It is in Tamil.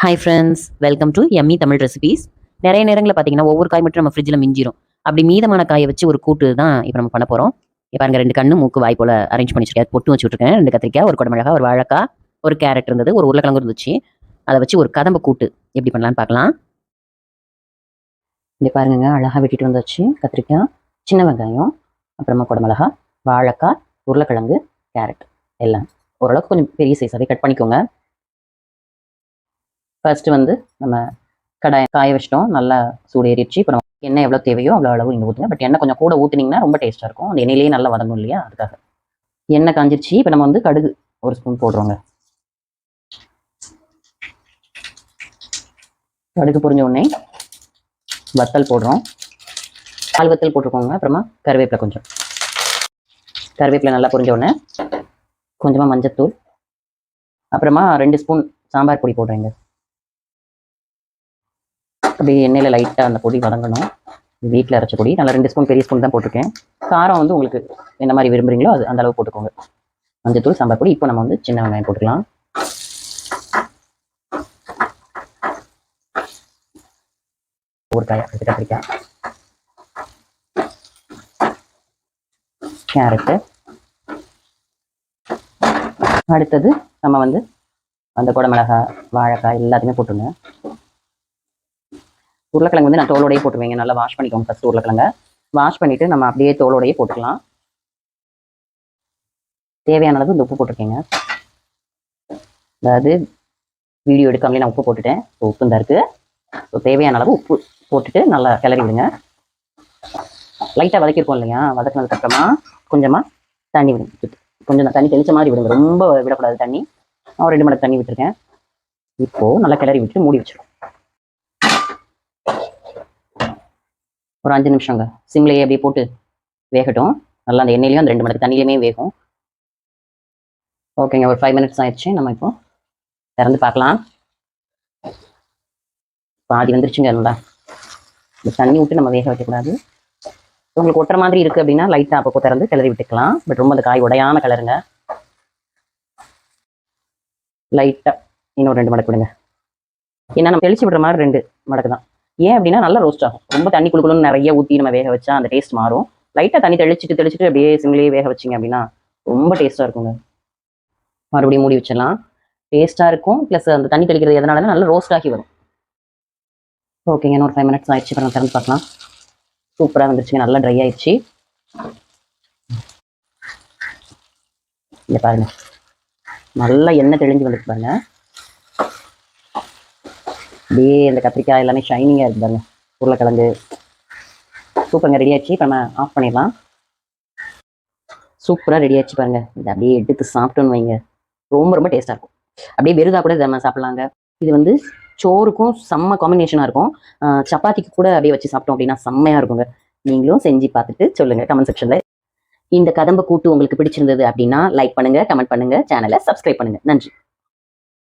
Hi friends welcome to Emmy Tamil recipes நிறைய நேரங்களில் பார்த்தீங்கன்னா ஒவ்வொரு காய் மட்டும் நம்ம ஃப்ரிட்ஜில் மிஞ்சிரும். அப்படி மீதமான காயை வச்சு ஒரு கூட்டு தான் இப்போ நம்ம பண்ண போகிறோம் இப்போ பாருங்க ரெண்டு கண்ணு மூக்கு வாய் போல் அரேஞ்ச் பண்ணி வச்சிருக்கேன். பொட்டு வச்சு விட்ருக்கேன் ரெண்டு கத்திரிக்காய் ஒரு குடமிளகா ஒரு வாழைக்காய் ஒரு கேரட் இருந்தது ஒரு உருளைக்கிழங்கு இருந்துச்சு. அதை வச்சு ஒரு கதம்ப கூட்டு எப்படி பண்ணலான்னு பார்க்கலாம் இங்கே பாருங்க அழகாக வெட்டிட்டு வந்தாச்சு. கத்திரிக்காய் சின்ன வெங்காயம் அப்புறமா குடமிளகா வாழைக்காய் உருளைக்கிழங்கு கேரட் எல்லாம். ஓரளவுக்கு கொஞ்சம் பெரிய சைஸாகவே கட் பண்ணிக்கோங்க. ஃபர்ஸ்ட் வந்து நம்ம கடாயை காய வச்சிட்டோம். நல்லா சூடு ஏறிடுச்சு இப்போ நம்ம எண்ணெய் எவ்வளோ தேவையோ அவ்வளோ அளவு நீங்கள் ஊற்றுங்க பட் எண்ணெய் கொஞ்சம் கூட ஊற்றினீங்கன்னா ரொம்ப டேஸ்ட்டாக இருக்கும். அந்த எண்ணெயிலேயே நல்லா வதங்கும் இல்லையா? அதுக்காக. எண்ணெய் காஞ்சிருச்சு. இப்போ நம்ம வந்து கடுகு ஒரு ஸ்பூன் போடுறோங்க. கடுகு பொரிஞ்ச உடனே வத்தல் போடுறோம். பால் வத்தல் போட்டிருக்கோங்க. அப்புறமா கருவேப்பிலை கொஞ்சம். கருவேப்பிலை நல்லா பொரிஞ்ச உடனே கொஞ்சமாக மஞ்சத்தூள். அப்புறமா ரெண்டு ஸ்பூன் சாம்பார் பொடி போடுறேங்க. அப்படியே எண்ணெயில் லைட்டாக அந்த பொடி வதங்கணும். வீட்டில் அரைச்ச பொடி. நல்லா ரெண்டு ஸ்பூன் பெரிய ஸ்பூன் தான் போட்டிருக்கேன். காரம் வந்து உங்களுக்கு என்ன மாதிரி விரும்புறீங்களோ அது அந்த அளவு போட்டுக்கோங்க. மஞ்சத்தூள் சாம்பார் பொடி. இப்போ நம்ம வந்து சின்ன வெங்காயம் போட்டுக்கலாம். ஒரு காய் அடுத்து கத்திரிக்காய். கேரட்டு. அடுத்தது நம்ம வந்து அந்த குடமிளகாய் வாழைக்காய் எல்லாத்தையுமே போட்டுருங்க. உருளைக்கிழங்கு வந்து நான் தோலோடையே போட்டுருவேங்க. நல்லா வாஷ் பண்ணிக்கோங்க ஃபஸ்ட் உருளைக்கிழங்க. வாஷ் பண்ணிட்டு நம்ம அப்படியே தோலோடையே போட்டுக்கலாம். தேவையான அளவு இந்த உப்பு போட்டிருக்கேங்க. அதாவது வீடியோ எடுக்காமலே நான் உப்பு போட்டுட்டேன். ஸோ உப்பு தான் இருக்கு. ஸோ தேவையான அளவு உப்பு போட்டுட்டு நல்லா கிளறி விடுங்க. லைட்டாக வதக்கிருக்கோம் இல்லையா? வதக்கினதுக்கப்புறமா கொஞ்சமாக தண்ணி விடுங்க. கொஞ்சம் தண்ணி தெளிச்ச மாதிரி விடுங்க. ரொம்ப விடக்கூடாது தண்ணி. நான் ஒரு ரெண்டு மடக்கு தண்ணி விட்டுருக்கேன். இப்போது நல்லா கிளறி விட்டு மூடி வச்சிருக்கோம் ஒரு அஞ்சு நிமிஷங்க. சிம்லேயே அப்படியே போட்டு வேகட்டும். நல்லா அந்த எண்ணெயிலையும் அந்த ரெண்டு மடக்கு தண்ணியிலையுமே வேகும். ஓகேங்க ஒரு ஃபைவ் மினிட்ஸ் ஆயிடுச்சு. நம்ம இப்போ திறந்து பார்க்கலாம். பாதி வந்துருச்சுங்க நல்லா. இந்த தண்ணி விட்டு நம்ம வேக வைக்கக்கூடாது. உங்களுக்கு ஒட்டுற மாதிரி இருக்குது அப்படின்னா லைட்டாக அப்பப்போ திறந்து கிளறி விட்டுக்கலாம். பட் ரொம்ப அந்த காய் உடையாம கலருங்க லைட்டாக இன்னொரு ரெண்டு மடக்கு விடுங்க ஏன்னா நம்ம தெளிச்சு விடுற மாதிரி ரெண்டு மடக்கு தான் ஏன் அப்படின்னா நல்லா ரோஸ்ட் ஆகும். ரொம்ப தண்ணி குழுக்குழுன்னு நிறைய ஊற்றி நம்ம வேக வச்சா அந்த டேஸ்ட் மாறும். லைட்டாக தண்ணி தெளிச்சிட்டு தெளிச்சிட்டு அப்படியே சிம்லேயே வேக வச்சிங்க அப்படின்னா ரொம்ப டேஸ்ட்டாக இருக்குங்க. மறுபடியும் மூடி வச்சிடலாம். டேஸ்ட்டாக இருக்கும். ப்ளஸ் அந்த தண்ணி தெளிக்கிறது எதனால நல்லா ரோஸ்ட் ஆகி வரும். ஓகேங்க இன்னொரு ஃபைவ் மினிட்ஸ் ஆயிடுச்சு. அப்புறம் திறந்து பார்க்கலாம். சூப்பராக வந்துருச்சுங்க. நல்லா ட்ரை ஆயிடுச்சு. இங்க பாருங்க. நல்லா எண்ணெய் தெளிஞ்சு வந்துருக்கு பாருங்கள் அப்படியே இந்த கத்திரிக்காய் எல்லாமே ஷைனிங்காக இருக்கு பாருங்க. உருளைக்கிழங்கு சூப்பருங்க. ரெடி ஆச்சு. இப்போ நம்ம ஆஃப் பண்ணிடலாம். சூப்பராக ரெடி ஆச்சு பாருங்க. இதை அப்படியே எடுத்து சாப்பிட்டோன்னு வைங்க. ரொம்ப ரொம்ப டேஸ்ட்டாக இருக்கும். அப்படியே வெறுதாக கூட இதை நம்ம சாப்பிட்லாங்க. இது வந்து சோறுக்கும் செம்ம காம்பினேஷனாக இருக்கும். சப்பாத்திக்கு கூட அப்படியே வச்சு சாப்பிட்டோம் அப்படின்னா செம்மையாக இருக்குங்க. நீங்களும் செஞ்சு பார்த்துட்டு சொல்லுங்க கமெண்ட் செக்ஷனில் இந்த கதம்ப கூட்டு உங்களுக்கு பிடிச்சிருந்தது அப்படின்னா லைக் பண்ணுங்க கமெண்ட் பண்ணுங்க சேனலை சப்ஸ்கிரைப் பண்ணுங்க. நன்றி.